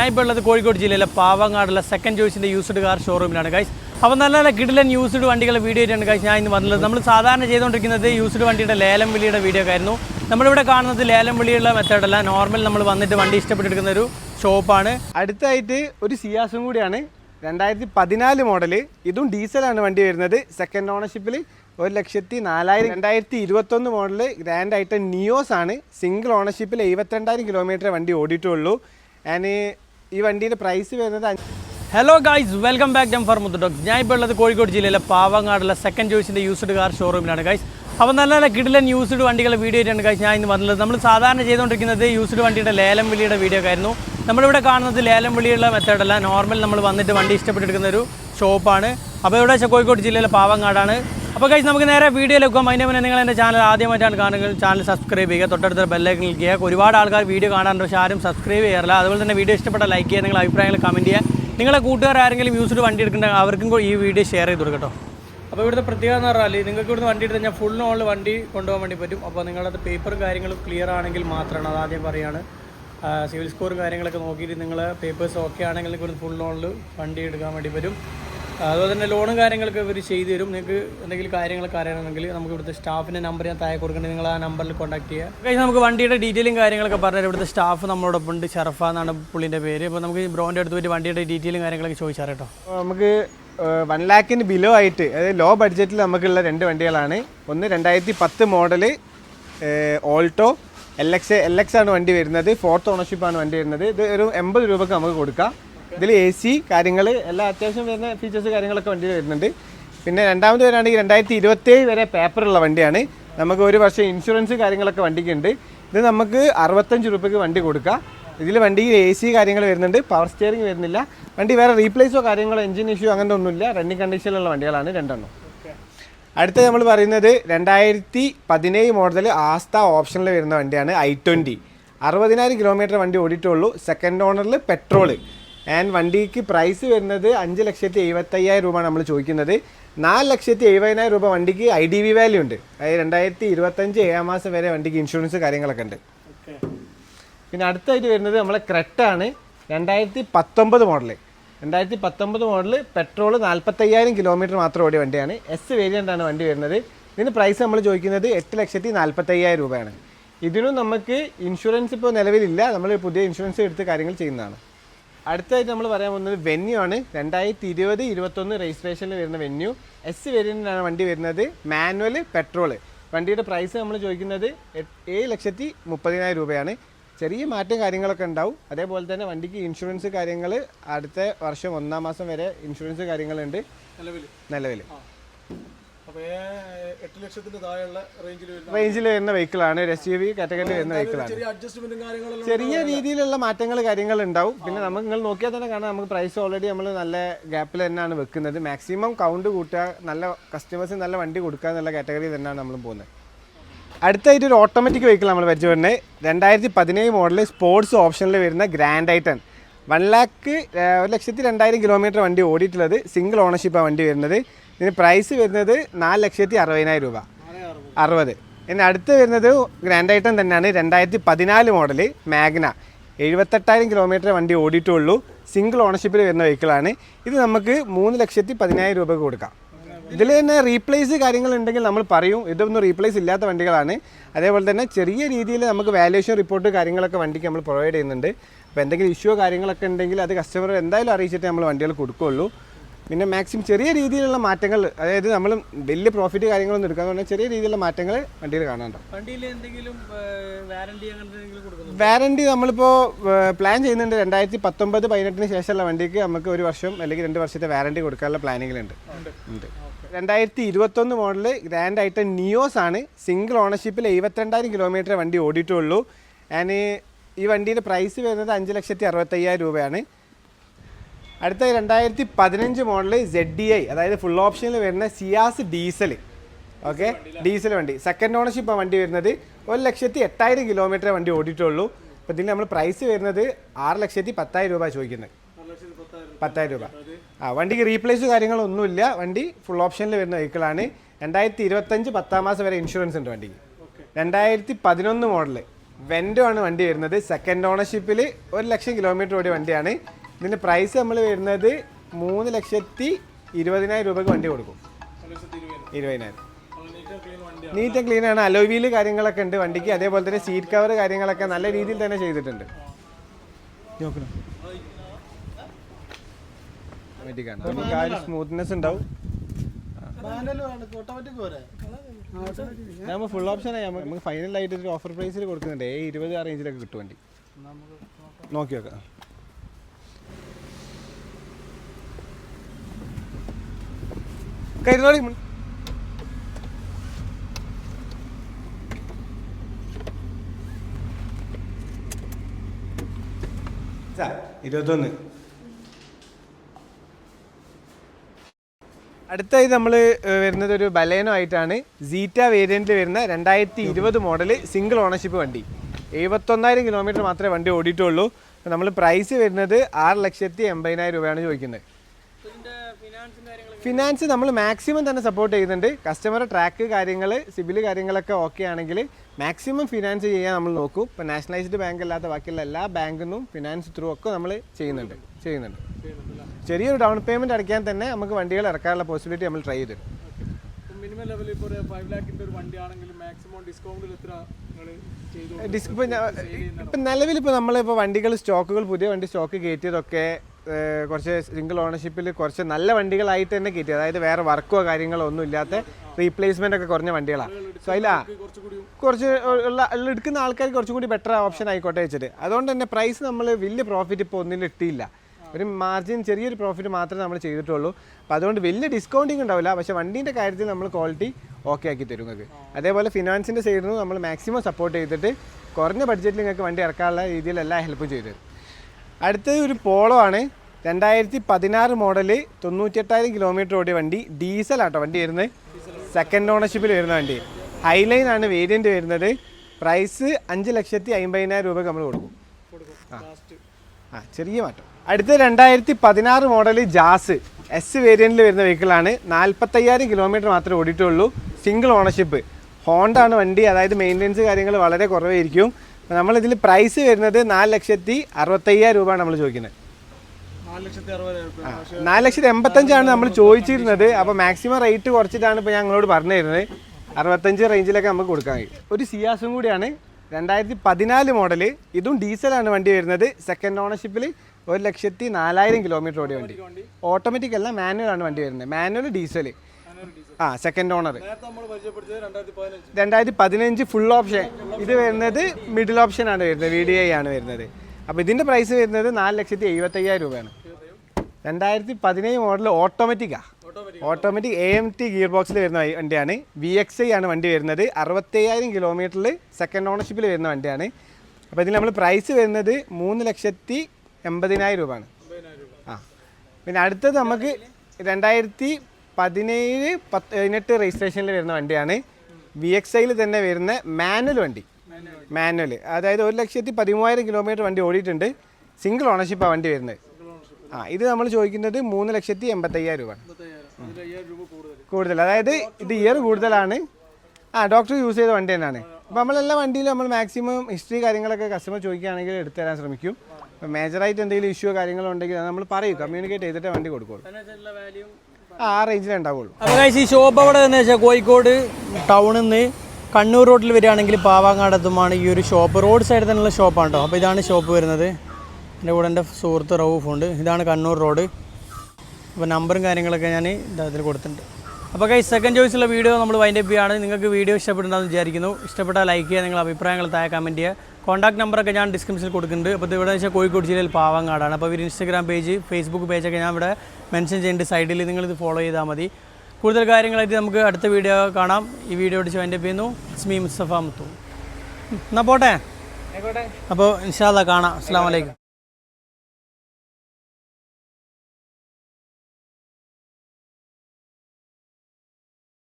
ഞാൻ ഇപ്പോൾ ഉള്ളത് കോഴിക്കോട് ജില്ലയിലെ പാവങ്ങാടുള്ള സെക്കൻഡ് ചോയ്സിന്റെ യൂസ്ഡ് കാർ ഷോറൂമിലാണ് ഗൈസ് അപ്പോൾ നല്ല നല്ല കിടിലൻ യൂസ്ഡ് വണ്ടികളുടെ വീഡിയോ ആയിട്ടാണ് ഗൈസ് ഞാൻ ഇന്ന് വന്നത് നമ്മൾ സാധാരണ ചെയ്തുകൊണ്ടിരിക്കുന്നത് യൂസ്ഡ് വണ്ടിയുടെ ലേലം വിളിയുടെ വീഡിയോ ആയിരുന്നു. നമ്മളിവിടെ കാണുന്നത് ലേലം വിളിയുള്ള മെത്തേഡല്ല നോർമൽ നമ്മൾ വന്നിട്ട് വണ്ടി ഇഷ്ടപ്പെട്ടെടുക്കുന്ന ഒരു ഷോപ്പാണ് അടുത്തായിട്ട് ഒരു സിയാസും കൂടിയാണ്. രണ്ടായിരത്തി പതിനാല് മോഡൽ ഇതും ഡീസലാണ് വണ്ടി വരുന്നത്. സെക്കൻഡ് ഓണർഷിപ്പിൽ ഒരു ലക്ഷത്തി നാലായിരം രണ്ടായിരത്തി ഇരുപത്തൊന്ന് മോഡൽ ഗ്രാൻഡ് ആയിട്ട് നിയോസ് ആണ്. സിംഗിൾ ഓണർഷിപ്പിൽ എഴുപത്തിരണ്ടായിരം കിലോമീറ്റർ വണ്ടി ഓടിയിട്ടുള്ളൂ. ആൻഡ് ഈ വണ്ടിയുടെ പ്രൈസ് വരുന്നത് ഹലോ ഗായ്സ് വെൽക്കം ബാക്ക് ജം ഫർ മുത്തുഡോക്സ് ഞാൻ ഇപ്പോൾ ഉള്ളത് കോഴിക്കോട് ജില്ലയിലെ പാവങ്ങാടുള്ള സെക്കൻഡ് ചോയ്സിന്റെ യൂസ്ഡ് കാർ ഷോറൂമിലാണ് ഗൈസ് അപ്പോൾ നല്ല നല്ല കിടിലൻ യൂസ്ഡ് വണ്ടികളുടെ വീഡിയോ ആയിട്ടാണ് ഗൈസ് ഞാൻ ഇന്ന് വന്നത് നമ്മൾ സാധാരണ ചെയ്തുകൊണ്ടിരിക്കുന്നത് യൂസ്ഡ് വണ്ടിയുടെ ലേലം വിളിയുടെ വീഡിയോ ആയിരുന്നു. നമ്മളിവിടെ കാണുന്നത് ലേലം വിളിയുള്ള മെത്തേഡല്ല നോർമൽ നമ്മൾ വന്നിട്ട് വണ്ടി ഇഷ്ടപ്പെട്ടെടുക്കുന്ന ഒരു ഷോപ്പാണ് അപ്പോൾ ഇവിടെ കോഴിക്കോട് ജില്ലയിലെ പാവങ്ങാടാണ്. അപ്പോൾ കഴിച്ച് നമുക്ക് നേരെ വീഡിയോയിലേക്ക് പോകാം. അതിന്റെ മുന്നേ നിങ്ങൾ എന്റെ ചാനൽ ആദ്യമായിട്ടാണ് കാണുന്നത്. ചാനൽ സബ്സ്ക്രൈബ് ചെയ്യുക തൊട്ടടുത്ത ബെല്ലൈക്കൻ ക്ലിക്ക് ചെയ്യുക ഒരുപാട് ആൾക്കാർ വീഡിയോ കാണാറുണ്ട് പക്ഷേ ആരും സബ്സ്ക്രൈബ് ചെയ്യാറില്ല. അതുപോലെ തന്നെ വീഡിയോ ഇഷ്ടപ്പെട്ട ലൈക്ക് ചെയ്യുക നിങ്ങളുടെ അഭിപ്രായങ്ങൾ കമന്റ് ചെയ്യുക. നിങ്ങളെ കൂട്ടുകാർ ആരെങ്കിലും യൂസ്ഡ് വണ്ടി എടുക്കേണ്ട അവർക്കും ഈ വീഡിയോ ഷെയർ ചെയ്ത് കൊടുക്കട്ടോ അപ്പോൾ ഇവിടുത്തെ പ്രത്യേകത എന്ന് പറഞ്ഞാൽ നിങ്ങൾക്ക് ഇവിടുന്ന് വണ്ടി എടുത്ത് കഴിഞ്ഞാൽ ഫുൾ ഓൾ വണ്ടി കൊണ്ടുപോകാൻ വേണ്ടി പറ്റും. അപ്പോൾ നിങ്ങളത് പേപ്പറും കാര്യങ്ങളും ക്ലിയർ ആണെങ്കിൽ മാത്രമാണ് അത് ആദ്യം പറയുകയാണ് സിവിൽ സ്കോറും കാര്യങ്ങളൊക്കെ നോക്കിയിട്ട് നിങ്ങൾ പേപ്പേഴ്സ് ഓക്കെ ആണെങ്കിൽ നിങ്ങൾക്ക് ഫുൾ ഓണിൽ വണ്ടി എടുക്കാൻ വേണ്ടി പറ്റും. അതുപോലെ തന്നെ ലോണും കാര്യങ്ങളൊക്കെ ഇവർ ചെയ്തു തരും. നിങ്ങൾക്ക് എന്തെങ്കിലും കാര്യങ്ങളൊക്കെ അറിയണമെങ്കിൽ നമുക്ക് ഇവിടുത്തെ സ്റ്റാഫിന്റെ നമ്പർ ഞാൻ താഴെ കൊടുക്കുന്നത് നിങ്ങൾ ആ നമ്പറിൽ കോൺടാക്ട് ചെയ്യുക. കഴിഞ്ഞാൽ നമുക്ക് വണ്ടിയുടെ ഡീറ്റെയിലും കാര്യങ്ങളൊക്കെ പറഞ്ഞാൽ ഇവിടുത്തെ സ്റ്റാഫ് നമ്മളോടൊപ്പം ഉണ്ട്. ഷറഫ എന്നാണ് പുള്ളിന്റെ പേര്. അപ്പോൾ നമുക്ക് ബ്രോന്റെ അടുത്ത് പോയിട്ട് വണ്ടിയുടെ ഡീറ്റെയിലും കാര്യങ്ങളൊക്കെ ചോദിച്ചാൽ കേട്ടോ നമുക്ക് വൺ ലാക്കിന് ബിലോ ആയിട്ട് അതായത് ലോ ബഡ്ജറ്റിൽ നമുക്കുള്ള രണ്ട് വണ്ടികളാണ്. ഒന്ന് രണ്ടായിരത്തി പത്ത് model Alto L X L X ആണ് വണ്ടി വരുന്നത്. ഫോർത്ത് ഓണർഷിപ്പാണ് വണ്ടി വരുന്നത്. ഇത് ഒരു എൺപത് രൂപക്ക് നമുക്ക് കൊടുക്കാം. ഇതിൽ എ സി കാര്യങ്ങൾ എല്ലാ അത്യാവശ്യം വരുന്ന ഫീച്ചേഴ്സ് കാര്യങ്ങളൊക്കെ വണ്ടിയിൽ വരുന്നുണ്ട്. പിന്നെ രണ്ടാമത് വരാണെങ്കിൽ രണ്ടായിരത്തി ഇരുപത്തേഴ് വരെ പേപ്പറുള്ള വണ്ടിയാണ്. നമുക്ക് ഒരു വർഷം ഇൻഷുറൻസ് കാര്യങ്ങളൊക്കെ വണ്ടിക്ക് ഉണ്ട് ഇത് നമുക്ക് അറുപത്തഞ്ച് രൂപയ്ക്ക് വണ്ടി കൊടുക്കാം. ഇതിൽ വണ്ടിയിൽ എ സി കാര്യങ്ങൾ വരുന്നുണ്ട്. പവർ സ്റ്റിയറിംഗ് വരുന്നില്ല. വണ്ടി വേറെ റീപ്ലേസോ കാര്യങ്ങളോ എഞ്ചിൻ ഇഷ്യൂ അങ്ങനത്തെ ഒന്നുമില്ല. റണ്ണിങ് കണ്ടീഷനിലുള്ള വണ്ടികളാണ് രണ്ടെണ്ണം. അടുത്ത നമ്മൾ പറയുന്നത് രണ്ടായിരത്തി പതിനേഴ് മോഡൽ ആസ്ത ഓപ്ഷനിൽ വരുന്ന വണ്ടിയാണ് ഐ ട്വന്റി അറുപതിനായിരം കിലോമീറ്റർ വണ്ടി ഓടിയിട്ടുള്ളൂ. സെക്കൻഡ് ഓണറിൽ പെട്രോൾ ആൻഡ് വണ്ടിക്ക് പ്രൈസ് വരുന്നത് അഞ്ച് ലക്ഷത്തി എഴുപത്തയ്യായിരം രൂപ നമ്മൾ ചോദിക്കുന്നത്. നാല് ലക്ഷത്തി എഴുപതിനായിരം രൂപ വണ്ടിക്ക് ഐ ഡി വി വാല്യൂ ഉണ്ട്. അതായത് രണ്ടായിരത്തി ഇരുപത്തഞ്ച് ഏഴാം മാസം വരെ വണ്ടിക്ക് ഇൻഷുറൻസ് കാര്യങ്ങളൊക്കെ ഉണ്ട്. പിന്നെ അടുത്തായിട്ട് വരുന്നത് നമ്മളെ ക്രെട്ടാണ്. രണ്ടായിരത്തി പത്തൊമ്പത് മോഡൽ രണ്ടായിരത്തി പത്തൊമ്പത് മോഡൽ പെട്രോൾ നാൽപ്പത്തയ്യായിരം കിലോമീറ്റർ മാത്രം ഓടിയ വണ്ടിയാണ്. എസ് വേരിയന്റ് ആണ് വണ്ടി വരുന്നത്. ഇതിന് പ്രൈസ് നമ്മൾ ചോദിക്കുന്നത് എട്ട് ലക്ഷത്തി നാൽപ്പത്തയ്യായിരം രൂപയാണ്. ഇതിനും നമുക്ക് ഇൻഷുറൻസ് ഇപ്പോൾ നിലവിലില്ല. നമ്മൾ പുതിയ ഇൻഷുറൻസ് എടുത്ത് കാര്യങ്ങൾ ചെയ്യുന്നതാണ്. അടുത്തായിട്ട് നമ്മൾ പറയാൻ പോകുന്നത് വെന്യൂ ആണ്. രണ്ടായിരത്തി ഇരുപത് ഇരുപത്തൊന്ന് രജിസ്ട്രേഷനിൽ വരുന്ന വെന്യൂ എസ് വേരിയന്റാണ് വണ്ടി വരുന്നത്. മാനുവൽ പെട്രോൾ വണ്ടിയുടെ പ്രൈസ് നമ്മൾ ചോദിക്കുന്നത് ഏഴ് ലക്ഷത്തി മുപ്പതിനായിരം രൂപയാണ്. ചെറിയ മാറ്റം കാര്യങ്ങളൊക്കെ ഉണ്ടാവും. അതേപോലെ തന്നെ വണ്ടിക്ക് ഇൻഷുറൻസ് കാര്യങ്ങൾ അടുത്ത വർഷം ഒന്നാം മാസം വരെ ഇൻഷുറൻസ് കാര്യങ്ങളുണ്ട്. നിലവിൽ നിലവിൽ അപ്പോൾ എട്ട് ലക്ഷത്തിന് താഴെയുള്ള റേഞ്ചിൽ വരുന്ന വെഹിക്കിൾ ആണ് വെഹിക്കിളാണ് എസ് യു വി കാറ്റഗറിയിൽ വരുന്ന വെഹിക്കിളാണ് ചെറിയ രീതിയിലുള്ള മാറ്റങ്ങൾ കാര്യങ്ങൾ ഉണ്ടാവും. പിന്നെ നമുക്ക് നിങ്ങൾ നോക്കിയാൽ തന്നെ കാണാം നമുക്ക് പ്രൈസ് ഓൾറെഡി നമ്മൾ നല്ല ഗ്യാപ്പിൽ തന്നെയാണ് വെക്കുന്നത്. മാക്സിമം കൗണ്ട് കൂട്ടുക നല്ല കസ്റ്റമേഴ്സിന് നല്ല വണ്ടി കൊടുക്കുക എന്നുള്ള കാറ്റഗറി തന്നെയാണ് നമ്മൾ പോകുന്നത്. അടുത്തായിട്ട് ഒരു ഓട്ടോമാറ്റിക് വെഹിക്കിൾ നമ്മൾ പരിചയപ്പെടുന്നത്. രണ്ടായിരത്തി പതിനേഴ് മോഡൽ സ്പോർട്സ് ഓപ്ഷനിൽ വരുന്ന ഗ്രാൻഡ് ഐറ്റൺ വൺ ലാക്ക് ഒരു ലക്ഷത്തി രണ്ടായിരം കിലോമീറ്റർ വണ്ടി ഓടിയിട്ടുള്ളത്. സിംഗിൾ ഓണർഷിപ്പാണ് വണ്ടി വരുന്നത്. ഇതിന് പ്രൈസ് വരുന്നത് നാല് ലക്ഷത്തി അറുപതിനായിരം രൂപ. അറുപത്. ഇനി അടുത്ത് വരുന്നത് ഗ്രാൻഡ് ഐറ്റം തന്നെയാണ്. രണ്ടായിരത്തി പതിനാല് മോഡൽ മാഗ്ന. എഴുപത്തെട്ടായിരം കിലോമീറ്റർ വണ്ടി ഓടിയിട്ടുള്ളൂ. സിംഗിൾ ഓണർഷിപ്പിൽ വരുന്ന വെഹിക്കിളാണ് ഇത് നമുക്ക് മൂന്ന് ലക്ഷത്തി പതിനായിരം രൂപ കൊടുക്കാം. ഇതിൽ തന്നെ റീപ്ലേസ് കാര്യങ്ങളുണ്ടെങ്കിൽ നമ്മൾ പറയും. ഇതൊന്നും റീപ്ലേസ് ഇല്ലാത്ത വണ്ടികളാണ്. അതേപോലെ തന്നെ ചെറിയ രീതിയിൽ നമുക്ക് വാല്യുവേഷൻ റിപ്പോർട്ട് കാര്യങ്ങളൊക്കെ വണ്ടിക്ക് നമ്മൾ പ്രൊവൈഡ് ചെയ്യുന്നുണ്ട്. അപ്പോൾ എന്തെങ്കിലും ഇഷ്യൂ കാര്യങ്ങളൊക്കെ ഉണ്ടെങ്കിൽ അത് കസ്റ്റമർ എന്തായാലും അറിയിച്ചിട്ട് നമ്മൾ വണ്ടികൾ കൊടുക്കുകയുള്ളൂ പിന്നെ മാക്സിമം ചെറിയ രീതിയിലുള്ള മാറ്റങ്ങൾ അതായത് നമ്മൾ വലിയ പ്രോഫിറ്റ് കാര്യങ്ങളൊന്നും എടുക്കാന്ന് പറഞ്ഞാൽ ചെറിയ രീതിയിലുള്ള മാറ്റങ്ങൾ വണ്ടിയിൽ കാണാനുണ്ടാവും വണ്ടിയിൽ എന്തെങ്കിലും വാറണ്ടി അങ്ങനെ വാറണ്ടി നമ്മളിപ്പോൾ പ്ലാൻ ചെയ്യുന്നുണ്ട്. രണ്ടായിരത്തി പത്തൊമ്പത് പതിനെട്ടിന് ശേഷമുള്ള വണ്ടിക്ക് നമുക്ക് ഒരു വർഷം അല്ലെങ്കിൽ രണ്ട് വർഷത്തെ വാറണ്ടി കൊടുക്കാനുള്ള പ്ലാനിങ്ങിലുണ്ട് ഉണ്ട്. രണ്ടായിരത്തി ഇരുപത്തൊന്ന് മോഡൽ ഗ്രാൻഡ് ആയിട്ട് നിയോസ് ആണ്. സിംഗിൾ ഓണർഷിപ്പിൽ എഴുപത്തിരണ്ടായിരം കിലോമീറ്റർ വണ്ടി ഓടിയിട്ടുള്ളൂ. ആൻഡ് ഈ വണ്ടിയുടെ പ്രൈസ് വരുന്നത് അഞ്ച് ലക്ഷത്തി അറുപത്തയ്യായിരം രൂപയാണ്. അടുത്ത രണ്ടായിരത്തി പതിനഞ്ച് മോഡൽ സെഡ് ഡി ഐ അതായത് ഫുൾ ഓപ്ഷനിൽ വരുന്ന സിയാസ് ഡീസൽ ഓക്കെ ഡീസൽ വണ്ടി. സെക്കൻഡ് ഓണർഷിപ്പ് വണ്ടി വരുന്നത് ഒരു ലക്ഷത്തി എട്ടായിരം കിലോമീറ്റർ വണ്ടി ഓടിയിട്ടുള്ളൂ. അപ്പോൾ ഇതിൽ നമ്മൾ പ്രൈസ് വരുന്നത് ആറ് ലക്ഷത്തി പത്തായിരം രൂപ ചോദിക്കുന്നത്. പത്തായിരം രൂപ. ആ വണ്ടിക്ക് റീപ്ലേസ് കാര്യങ്ങളൊന്നുമില്ല. വണ്ടി ഫുൾ ഓപ്ഷനിൽ വരുന്ന വെഹിക്കിളാണ് രണ്ടായിരത്തി ഇരുപത്തഞ്ച് പത്താം മാസം വരെ ഇൻഷുറൻസ് ഉണ്ട് വണ്ടിക്ക്. രണ്ടായിരത്തി പതിനൊന്ന് മോഡൽ. വെൻഡോ ആണ് വണ്ടി വരുന്നത്. സെക്കൻഡ് ഓണർഷിപ്പിൽ ഒരു ലക്ഷം കിലോമീറ്റർ ഓടിയ വണ്ടിയാണ്. ഇതിന്റെ പ്രൈസ് നമ്മൾ വരുന്നത് മൂന്ന് ലക്ഷത്തി ഇരുപതിനായിരം രൂപയ്ക്ക് വണ്ടി കൊടുക്കും. ഇരുപതിനായിരം. നീറ്റ് ആൻഡ് ക്ലീൻ ആണ്. വീൽ കാര്യങ്ങളൊക്കെ ഉണ്ട് വണ്ടിക്ക്. അതേപോലെ തന്നെ സീറ്റ് കവർ കാര്യങ്ങളൊക്കെ നല്ല രീതിയിൽ തന്നെ ചെയ്തിട്ടുണ്ട്. ഓട്ടോമാറ്റിക്കാണ് നമുക്ക് ആ ഒരു സ്മൂത്ത്നെസ് ഉണ്ടാവും. നമ്മൾ ഫുൾ ഓപ്ഷൻ ആയി. നമുക്ക് ഫൈനൽ ഫൈനലായിട്ട് ഒരു ഓഫർ പ്രൈസിൽ കൊടുക്കുന്നുണ്ട്. ഏ ഇരുപത് ആ റേഞ്ചിലൊക്കെ കിട്ടും വണ്ടി. നോക്കി. നോക്കാം കരുതോളി ഇരുപത്തൊന്ന്. അടുത്തായി നമ്മൾ വരുന്നത് ഒരു ബലേനോ ആയിട്ടാണ്. സീറ്റ വേരിയന്റിൽ വരുന്ന രണ്ടായിരത്തി ഇരുപത് മോഡൽ സിംഗിൾ ഓണർഷിപ്പ് വണ്ടി. എഴുപത്തൊന്നായിരം കിലോമീറ്റർ മാത്രമേ വണ്ടി ഓടിയിട്ടുള്ളൂ. നമ്മൾ പ്രൈസ് വരുന്നത് ആറ് ലക്ഷത്തി എൺപതിനായിരം രൂപയാണ് ചോദിക്കുന്നത്. ഫിനാൻസ് നമ്മൾ മാക്സിമം തന്നെ സപ്പോർട്ട് ചെയ്യുന്നുണ്ട്. കസ്റ്റമർ ട്രാക്ക് കാര്യങ്ങൾ സിബിൽ കാര്യങ്ങളൊക്കെ ഓക്കെ ആണെങ്കിൽ മാക്സിമം ഫിനാൻസ് ചെയ്യാൻ നമ്മൾ നോക്കും. ഇപ്പോൾ നാഷണലൈസ്ഡ് ബാങ്ക് അല്ലാത്ത ബാക്കിയുള്ള എല്ലാ ബാങ്കിൽ നിന്നും ഫിനാൻസ് ത്രൂ ഒക്കെ നമ്മൾ ചെയ്യുന്നുണ്ട്. ചെയ്യുന്നുണ്ട്. ചെറിയൊരു ഡൗൺ പേയ്മെന്റ് അടയ്ക്കാൻ തന്നെ നമുക്ക് വണ്ടികൾ ഇറക്കാനുള്ള പോസിബിലിറ്റി നമ്മൾ ട്രൈ ചെയ്തു മിനിമം ലെവലിൽ ഇപ്പോൾ ഒരു ഫൈവ് ലാഖിന്റെ ഒരു വണ്ടിയാണെങ്കിൽ മാക്സിമം ഡിസ്കൗണ്ടിൽ എത്ര നിങ്ങൾ ചെയ്തു ഡിസ്ക് ഇപ്പോൾ ഇപ്പം നിലവിൽ ഇപ്പോൾ നമ്മളിപ്പോൾ വണ്ടികൾ സ്റ്റോക്കുകൾ പുതിയ വണ്ടി സ്റ്റോക്ക് കയറ്റിയതൊക്കെ കുറച്ച് സിംഗിൾ ഓണർഷിപ്പിൽ കുറച്ച് നല്ല വണ്ടികളായിട്ട് തന്നെ കിട്ടി. അതായത് വേറെ വർക്കോ കാര്യങ്ങളോ ഒന്നും ഇല്ലാത്ത റീപ്ലേസ്മെന്റ് ഒക്കെ കുറഞ്ഞ വണ്ടികളാണ് സോ അതിലാ കുറച്ച് ഉള്ള എടുക്കുന്ന ആൾക്കാർക്ക് കുറച്ചും കൂടി ബെറ്റർ ഓപ്ഷൻ ആയിക്കോട്ടെ വെച്ചിട്ട്. അതുകൊണ്ട് തന്നെ പ്രൈസ് നമ്മൾ വലിയ പ്രോഫിറ്റ് ഇപ്പോൾ ഒന്നിലും ഇട്ടിയില്ല. ഒരു മാർജിൻ ചെറിയൊരു പ്രോഫിറ്റ് മാത്രമേ നമ്മൾ ചെയ്തിട്ടുള്ളൂ. അപ്പോൾ അതുകൊണ്ട് വലിയ ഡിസ്കൗണ്ടിങ് ഉണ്ടാവില്ല. പക്ഷേ വണ്ടീന്റെ കാര്യത്തിൽ നമ്മൾ ക്വാളിറ്റി ഓക്കെ ആക്കി തരും നിങ്ങൾക്ക് അതേപോലെ ഫിനാൻസിന്റെ സൈഡിൽ നിന്ന് നമ്മൾ മാക്സിമം സപ്പോർട്ട് ചെയ്തിട്ട് കുറഞ്ഞ ബഡ്ജറ്റിൽ നിങ്ങൾക്ക് വണ്ടി ഇറക്കാനുള്ള രീതിയിൽ എല്ലാ ഹെൽപ്പും ചെയ്തു തരും. അടുത്തത് ഒരു പോളോ ആണ്. രണ്ടായിരത്തി പതിനാറ് മോഡൽ തൊണ്ണൂറ്റെട്ടായിരം കിലോമീറ്റർ ഓടിയ വണ്ടി. ഡീസൽ ആട്ടോ വണ്ടി വരുന്നത്. സെക്കൻഡ് ഓണർഷിപ്പിൽ വരുന്ന വണ്ടി. ഹൈലൈൻ ആണ് വേരിയന്റ് വരുന്നത്. പ്രൈസ് അഞ്ച് ലക്ഷത്തി അമ്പതിനായിരം രൂപ നമ്മൾ കൊടുക്കും. ആ. ആ ചെറിയ മാറ്റം. അടുത്ത രണ്ടായിരത്തി പതിനാറ് മോഡൽ ജാസ് എസ് വേരിയന്റിൽ വരുന്ന വെഹിക്കിളാണ് നാൽപ്പത്തയ്യായിരം കിലോമീറ്റർ മാത്രമേ ഓടിയിട്ടുള്ളൂ. സിംഗിൾ ഓണർഷിപ്പ് ഹോണ്ട ആണ് വണ്ടി. അതായത് മെയിന്റനൻസ് കാര്യങ്ങൾ വളരെ കുറവായിരിക്കും. അപ്പോൾ നമ്മളിതിൽ പ്രൈസ് വരുന്നത് നാല് ലക്ഷത്തി അറുപത്തയ്യായിരം രൂപയാണ് നമ്മൾ ചോദിക്കുന്നത്. നാല് ലക്ഷത്തി എൺപത്തഞ്ചാണ് നമ്മൾ ചോദിച്ചിരുന്നത്. അപ്പോൾ മാക്സിമം റേറ്റ് കുറച്ചിട്ടാണ് ഇപ്പോൾ ഞങ്ങളോട് പറഞ്ഞു തരുന്നത് അറുപത്തഞ്ച് റേഞ്ചിലൊക്കെ നമുക്ക് കൊടുക്കാൻ കഴിയും. ഒരു സിയാസും കൂടിയാണ്. രണ്ടായിരത്തി പതിനാല് മോഡൽ ഇതും ഡീസലാണ് വണ്ടി വരുന്നത്. സെക്കൻഡ് ഓണർഷിപ്പിൽ ഒരു ലക്ഷത്തി നാലായിരം കിലോമീറ്റർ ഓടിയ വണ്ടി. ഓട്ടോമാറ്റിക് അല്ല മാനുവൽ ആണ് വണ്ടി വരുന്നത്. മാനുവൽ ഡീസൽ ആ സെക്കൻഡ് ഓണർ രണ്ടായിരത്തി പതിനഞ്ച്. ഫുൾ ഓപ്ഷൻ ഇത് വരുന്നത് മിഡിൽ ഓപ്ഷൻ ആണ് വരുന്നത് വി ഡി ഐ ആണ് വരുന്നത്. അപ്പോൾ ഇതിന്റെ പ്രൈസ് വരുന്നത് നാല് ലക്ഷത്തി എഴുപത്തയ്യായിരം രൂപയാണ്. രണ്ടായിരത്തി പതിനേഴ് model ഓട്ടോമാറ്റിക്കാണ് automatic A M T gear ബോക്സിൽ വരുന്ന വണ്ടിയാണ്. വി എക്സ് ഐ ആണ് വണ്ടി വരുന്നത്. അറുപത്തയ്യായിരം കിലോമീറ്ററിൽ സെക്കൻഡ് ഓണർഷിപ്പിൽ വരുന്ന വണ്ടിയാണ്. അപ്പോൾ ഇതിൽ നമ്മൾ പ്രൈസ് വരുന്നത് മൂന്ന് ലക്ഷത്തി എൺപതിനായിരം രൂപയാണ്. ആ. പിന്നെ അടുത്തത് നമുക്ക് രണ്ടായിരത്തി പതിനേഴ് പതിനെട്ട് രജിസ്ട്രേഷനിൽ വരുന്ന വണ്ടിയാണ്. വി എക്സ് ഐയിൽ തന്നെ വരുന്ന മാനുവൽ വണ്ടി. മാനുവൽ അതായത് ഒരു ലക്ഷത്തി പതിമൂവായിരം കിലോമീറ്റർ വണ്ടി ഓടിയിട്ടുണ്ട്. സിംഗിൾ ഓണർഷിപ്പാണ് വണ്ടി വരുന്നത്. ആ ഇത് നമ്മൾ ചോദിക്കുന്നത് മൂന്ന് ലക്ഷത്തി എൺപത്തയ്യായിരം രൂപ കൂടുതൽ. അതായത് ഇത് ഇയർ കൂടുതലാണ്. ആ ഡോക്ടർ യൂസ് ചെയ്ത വണ്ടി തന്നെയാണ്. അപ്പോൾ നമ്മളെല്ലാ വണ്ടിയിലും നമ്മൾ മാക്സിമം ഹിസ്റ്ററി കാര്യങ്ങളൊക്കെ കസ്റ്റമർ ചോദിക്കുകയാണെങ്കിൽ എടുത്തു തരാൻ ശ്രമിക്കും മേജറായിട്ട് എന്തെങ്കിലും ഇഷ്യൂ കാര്യങ്ങളുണ്ടെങ്കിൽ നമ്മൾ പറയും. കമ്മ്യൂണിക്കേറ്റ് ചെയ്തിട്ടേ വണ്ടി കൊടുക്കുള്ളൂ. ആ റേഞ്ചിലേ ഉണ്ടാവുള്ളൂ. അപ്പോൾ ഈ ഷോപ്പ് അവിടെ എന്ന് വെച്ചാൽ കോഴിക്കോട് ടൗണിൽ നിന്ന് കണ്ണൂർ റോഡിൽ വരികയാണെങ്കിൽ പാവാങ്ങാടത്തുമാണ് ഈ ഒരു ഷോപ്പ് റോഡ് സൈഡിൽ തന്നെയുള്ള ഷോപ്പാണ് കേട്ടോ അപ്പോൾ ഇതാണ് ഷോപ്പ് വരുന്നത്. എന്റെ കൂടെ എന്റെ സുഹൃത്ത് റൗഫുണ്ട് ഇതാണ് കണ്ണൂർ റോഡ് അപ്പോൾ നമ്പറും കാര്യങ്ങളൊക്കെ ഞാൻ ഇതിൽ കൊടുത്തിട്ടുണ്ട്. അപ്പോൾ കൈ സെക്കൻഡ് ചോയ്സുള്ള വീഡിയോ നമ്മൾ വൈൻഡ് അപ്പ് ചെയ്യുകയാണ് നിങ്ങൾക്ക് വീഡിയോ ഇഷ്ടപ്പെട്ടുണ്ടെന്ന് വിചാരിക്കുന്നു. ഇഷ്ടപ്പെട്ടാൽ ലൈക്ക് ചെയ്യുക നിങ്ങളുടെ അഭിപ്രായങ്ങൾ താഴെ കമന്റ് ചെയ്യുക. കോൺടാക്ട് നമ്പറൊക്കെ ഞാൻ ഡിസ്ക്രിപ്ഷനിൽ കൊടുക്കുന്നുണ്ട്. അപ്പോൾ ഇവിടെ വെച്ചാൽ കോഴിക്കോട് ജില്ലയിൽ പാവങ്ങാടാണ്. അപ്പോൾ ഇവർ ഇൻസ്റ്റാഗ്രാം പേജ് ഫേസ്ബുക്ക് പേജൊക്കെ ഞാൻ ഇവിടെ മെൻഷൻ ചെയ്യേണ്ട സൈഡിൽ നിങ്ങളിത് ഫോളോ ചെയ്താൽ മതി. കൂടുതൽ കാര്യങ്ങളായിട്ട് നമുക്ക് അടുത്ത വീഡിയോ കാണാം. ഈ വീഡിയോ അടിച്ച് അപ്പ് ചെയ്യുന്നു. സ്മീ മുസ്തഫ മുത്തു എന്നാ പോട്ടെ? അപ്പോൾ ഇൻഷാല്ല കാണാം. അസ്സാം വലൈക്കും